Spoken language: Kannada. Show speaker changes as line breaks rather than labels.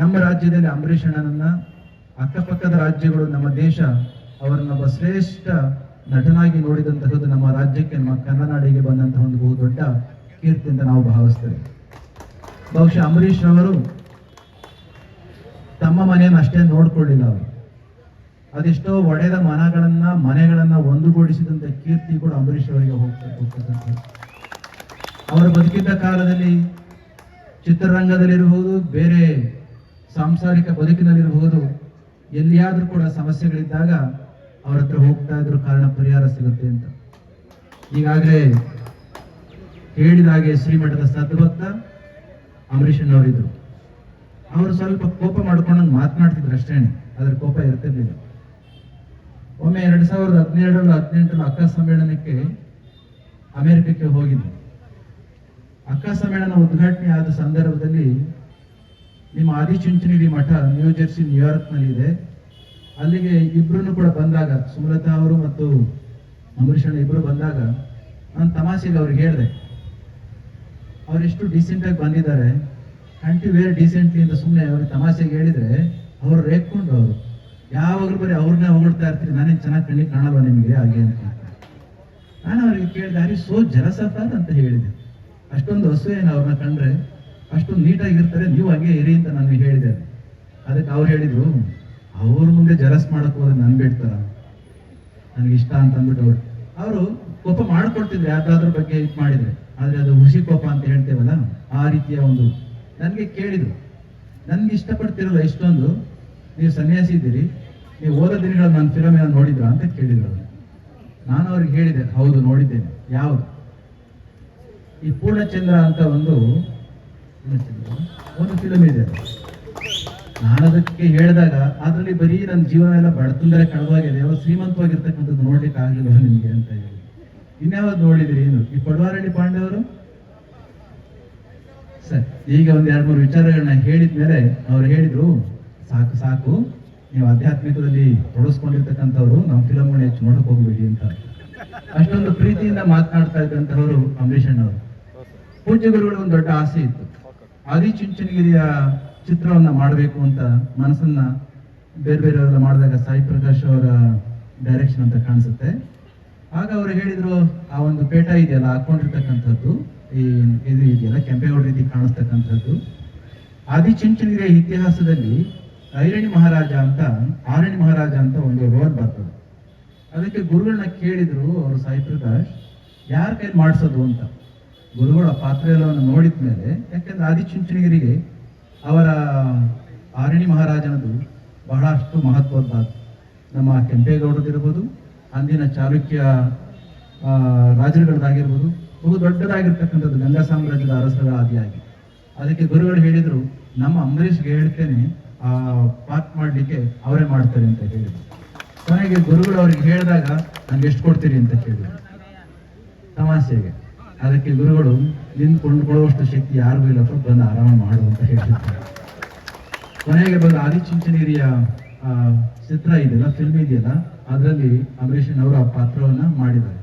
ನಮ್ಮ ರಾಜ್ಯದಲ್ಲಿ ಅಂಬರೀಷ್ ಅಣ್ಣನನ್ನ ಅಕ್ಕಪಕ್ಕದ ರಾಜ್ಯಗಳು, ನಮ್ಮ ದೇಶ ಅವರನ್ನ ಒಬ್ಬ ಶ್ರೇಷ್ಠ ನಟನಾಗಿ ನೋಡಿದಂತಹದ್ದು ನಮ್ಮ ರಾಜ್ಯಕ್ಕೆ, ನಮ್ಮ ಕನ್ನನಾಡಿಗೆ ಬಂದಂತಹ ಒಂದು ಬಹು ದೊಡ್ಡ ಕೀರ್ತಿ ಅಂತ ನಾವು ಭಾವಿಸ್ತೇವೆ. ಬಹುಶಃ ಅಂಬರೀಷ್ ಅವರು ತಮ್ಮ ಮನೆಯನ್ನು ಅಷ್ಟೇ ನೋಡ್ಕೊಳ್ಳಿಲ್ಲ ಅವರು. ಅದೆಷ್ಟೋ ಒಡೆದ ಮನಗಳನ್ನ, ಮನೆಗಳನ್ನ ಒಂದುಗೂಡಿಸಿದಂತ ಕೀರ್ತಿ ಕೂಡ ಅಂಬರೀಷ್ ಅವರಿಗೆ ಹೋಗ್ತಾ ಅವರು ಬದುಕಿದ್ದ ಕಾಲದಲ್ಲಿ ಚಿತ್ರರಂಗದಲ್ಲಿರಬಹುದು ಬೇರೆ ಸಾಂಸಾರಿಕ ಬದುಕಿನಲ್ಲಿರಬಹುದು, ಎಲ್ಲಿಯಾದ್ರೂ ಕೂಡ ಸಮಸ್ಯೆಗಳಿದ್ದಾಗ ಅವ್ರ ಹತ್ರ ಹೋಗ್ತಾ ಇದ್ರು ಕಾರಣ ಪರಿಹಾರ ಸಿಗುತ್ತೆ ಅಂತ. ಈಗಾಗಲೇ ಹೇಳಿದ ಹಾಗೆ ಶ್ರೀಮಠದ ಸದ್ಭಕ್ತ ಅಂಬರೀಷಣ್ಣವರಿದ್ರು ಅವರು ಸ್ವಲ್ಪ ಕೋಪ ಮಾಡ್ಕೊಂಡು ಮಾತನಾಡ್ತಿದ್ರು ಅಷ್ಟೇನೆ ಅದ್ರ ಕೋಪ ಇರ್ತಿರ್ಲಿಲ್ಲ. ಒಮ್ಮೆ ಎರಡ್ ಸಾವಿರದ ಹದಿನೇಳರಲ್ಲಿ ಹದಿನೆಂಟರಲ್ಲಿ ಅಕ್ಕ ಸಮ್ಮೇಳನಕ್ಕೆ ಅಮೆರಿಕಕ್ಕೆ ಹೋಗಿದ್ದೆ. ಅಕ್ಕ ಸಮ್ಮೇಳನ ಉದ್ಘಾಟನೆ ಆದ ಸಂದರ್ಭದಲ್ಲಿ ನಿಮ್ಮ ಆದಿಚುಂಚನಗಿರಿ ಮಠ ನ್ಯೂ ಜೆರ್ಸಿ ನ್ಯೂಯಾರ್ಕ್ನಲ್ಲಿ ಇದೆ. ಅಲ್ಲಿಗೆ ಇಬ್ರು ಕೂಡ ಬಂದಾಗ, ಸುಮಲತಾ ಅವರು ಮತ್ತು ಅಂಬರೀಷ್ ಇಬ್ರು ಬಂದಾಗ ನಾನು ತಮಾಷೆಗೆ ಅವ್ರಿಗೆ ಹೇಳಿದೆ. ಅವರೆಷ್ಟು ಡೀಸೆಂಟ್ ಆಗಿ ಬಂದಿದ್ದಾರೆ. ಕಂಟಿ ವೇರ್ ಡೀಸೆಂಟ್ಲಿ ಅಂತ ಸುಮ್ಮನೆ ಅವ್ರಿಗೆ ತಮಾಷೆಗೆ ಹೇಳಿದ್ರೆ, ಅವ್ರು ರೇಗ್ಕೊಂಡು ಅವರು. ಯಾವಾಗಲೂ ಬರೀ ಅವ್ರನ್ನೇ ಹೊಗಳ್ತಾ ಇರ್ತೀರಿ ನಾನೇನು ಚೆನ್ನಾಗಿ ಕಣ್ಣಿಗೆ ಕಾಣಲ್ವ ನಿಮಗೆ, ಹಾಗೆ ಅಂತ. ನಾನು ಅವ್ರಿಗೆ ಕೇಳಿದೆ, ಅರಿ, ಸೋ ಜಲಸಫಾರ್ ಅಂತ ಹೇಳಿದೆ. ಅಷ್ಟೊಂದು ಹಸು ಏನು ಅವ್ರನ್ನ ಕಂಡ್ರೆ ಅಷ್ಟೊಂದು ನೀಟಾಗಿರ್ತಾರೆ ನೀವು ಹಾಗೆ ಇರಿ ಅಂತ ನಾನು ಹೇಳಿದೆ. ಅದಕ್ಕೆ ಅವ್ರು ಹೇಳಿದ್ರು, ಅವ್ರ ಮುಂದೆ ಜರಸ್ ಮಾಡಕ್ ಹೋದ್ರೆ ನನ್ ಬಿಡ್ತಾರ? ನನಗೆ ಇಷ್ಟ ಅಂತ ಅಂದ್ಬಿಟ್ಟು ಅವ್ರು. ಅವರು ಕೋಪ ಮಾಡ್ಕೊಡ್ತಿದ್ರು ಯಾವ್ದಾದ್ರ ಬಗ್ಗೆ ಇದು ಮಾಡಿದ್ರೆ. ಆದ್ರೆ ಅದು ಹುಸಿ ಕೋಪ ಅಂತ ಹೇಳ್ತೇವಲ್ಲ, ಆ ರೀತಿಯ ಒಂದು ನನಗೆ ಕೇಳಿದ್ರು. ನನ್ಗೆ ಇಷ್ಟಪಡ್ತಿರಲ್ಲ ಇಷ್ಟೊಂದು ನೀವು ಸನ್ಯಾಸಿ ಇದ್ದೀರಿ. ನೀವು ಓದ ದಿನಗಳ ನನ್ನ ಫಿಲಮ್ ಏನೋ ನೋಡಿದ್ರ ಅಂತ ಕೇಳಿದ್ರು ಅವರು. ನಾನು ಅವ್ರಿಗೆ ಹೇಳಿದೆ, ಹೌದು, ನೋಡಿದ್ದೇನೆ. ಯಾವುದು? ಈ ಪೂರ್ಣಚಂದ್ರ ಅಂತ ಒಂದು ಒಂದು ಫಿಲಮ್ ಇದೆ ನಾನು ಅದಕ್ಕೆ ಹೇಳಿದಾಗ, ಅದರಲ್ಲಿ ಬರೀ ನನ್ನ ಜೀವನ ಎಲ್ಲ ಬಡತಂದರೆ ಕಳವಾಗಿದೆ ಅವ್ರು ಶ್ರೀಮಂತವಾಗಿರ್ತಕ್ಕಂಥದ್ದು ನೋಡ್ಲಿಕ್ಕೆ ಆಗಿಲ್ಲ ನಿಮಗೆ ಅಂತ ಹೇಳಿ. ಇನ್ಯಾವ್ದು ನೋಡಿದ್ರಿ ಏನು? ಈ ಪಾಂಡೆ ಅವರು ಸರಿ, ಈಗ ಒಂದು ಎರಡು ಮೂರು ವಿಚಾರಗಳನ್ನ ಹೇಳಿದ್ಮೇಲೆ ಅವ್ರು ಹೇಳಿದ್ರು, ಸಾಕು ಸಾಕು, ನೀವು ಆಧ್ಯಾತ್ಮಿಕದಲ್ಲಿ ತೊಡಸ್ಕೊಂಡಿರ್ತಕ್ಕಂಥವ್ರು ನಮ್ಮ ಫಿಲಮ್ಗಳನ್ನ ಹೆಚ್ಚು ನೋಡಕ್ ಹೋಗ್ಬೇಡಿ ಅಂತ. ಅಷ್ಟೊಂದು ಪ್ರೀತಿಯಿಂದ ಮಾತನಾಡ್ತಾ ಇದ್ದಂತಹವರು ಅಂಬರೀಷ್ ಅಣ್ಣವರು ಪೂಜ್ಯ ಗುರುಗಳಿಗೆ ಒಂದು ದೊಡ್ಡ ಆಸೆ ಇತ್ತು. ಆದಿಚುಂಚನಗಿರಿಯ ಚಿತ್ರವನ್ನ ಮಾಡಬೇಕು ಅಂತ ಮನಸ್ಸನ್ನ ಬೇರೆ ಬೇರೆಯವರೆಲ್ಲ ಮಾಡಿದಾಗ ಸಾಯಿ ಪ್ರಕಾಶ್ ಅವರ ಡೈರೆಕ್ಷನ್ ಅಂತ ಕಾಣಿಸುತ್ತೆ. ಆಗ ಅವರು ಹೇಳಿದರು, ಆ ಒಂದು ಪೇಟ ಇದೆಯಲ್ಲ, ಹಾಕೊಂಡಿರ್ತಕ್ಕಂಥದ್ದು, ಈ ಇದು ಇದೆಯಲ್ಲ, ಕೆಂಪೇಗೌಡ ರೀತಿ ಕಾಣಿಸ್ತಕ್ಕಂಥದ್ದು. ಆದಿಚುಂಚನಗಿರಿಯ ಇತಿಹಾಸದಲ್ಲಿ ಐರಣಿ ಮಹಾರಾಜ ಅಂತ, ಆರಣಿ ಮಹಾರಾಜ ಅಂತ ಒಂದು ರೋಡ್ ಬರ್ತದೆ. ಅದಕ್ಕೆ ಗುರುಗಳನ್ನ ಕೇಳಿದ್ರು ಅವರು, ಸಾಯಿ ಪ್ರಕಾಶ್, ಯಾರ ಕೈಲಿ ಮಾಡಿಸೋದು ಅಂತ. ಗುರುಗಳು ಪಾತ್ರ ಎಲ್ಲವನ್ನು ನೋಡಿದ ಮೇಲೆ ಯಾಕೆಂದ್ರೆ ಆದಿಚುಂಚನಗಿರಿಗೆ ಅವರ ಆರಣಿ ಮಹಾರಾಜನದು ಬಹಳಷ್ಟು ಮಹತ್ವದ್ದಾದ್ದು ನಮ್ಮ ಕೆಂಪೇಗೌಡದಿರ್ಬೋದು ಅಂದಿನ ಚಾಲುಕ್ಯ ರಾಜರುಗಳದ್ದಾಗಿರ್ಬೋದು, ಬಹು ದೊಡ್ಡದಾಗಿರ್ತಕ್ಕಂಥದ್ದು ಗಂಗಾ ಸಾಮ್ರಾಜ್ಯದ ಅರಸರ ಆದಿಯಾಗಿ. ಅದಕ್ಕೆ ಗುರುಗಳು ಹೇಳಿದರು, ನಮ್ಮ ಅಂಬರೀಷ್ಗೆ ಹೇಳ್ತೇನೆ, ಆ ಪಾತ್ ಮಾಡಲಿಕ್ಕೆ ಅವರೇ ಮಾಡ್ತಾರೆ ಅಂತ ಹೇಳಿದರು. ಕೊನೆಗೆ ಗುರುಗಳು ಅವ್ರಿಗೆ ಹೇಳಿದಾಗ, ನನಗೆ ಎಷ್ಟು ಕೊಡ್ತೀರಿ? ಅಂತ ಕೇಳಿದರು. ತಮಾಷೆಗೆ. ಅದಕ್ಕೆ ಗುರುಗಳು, ನಿನ್ ಕೊಂಡ್ಕೊಳ್ಳುವಷ್ಟು ಶಕ್ತಿ ಯಾರಿಗೂ ಇಲ್ಲಪ್ಪ ಬಂದು ಆರಾಮ ಮಾಡು ಅಂತ ಹೇಳಿರ್ತಾರೆ ಕೊನೆಗೆ ಬಂದು ಆದಿಚುಂಚನಗಿರಿಯ ಚಿತ್ರ ಇದೆಯಲ್ಲ ಫಿಲ್ಮ್ ಇದೆಯಲ್ಲ, ಅದರಲ್ಲಿ ಅಂಬರೀಷನ್ ಅವರು ಆ ಪಾತ್ರವನ್ನ ಮಾಡಿದ್ದಾರೆ.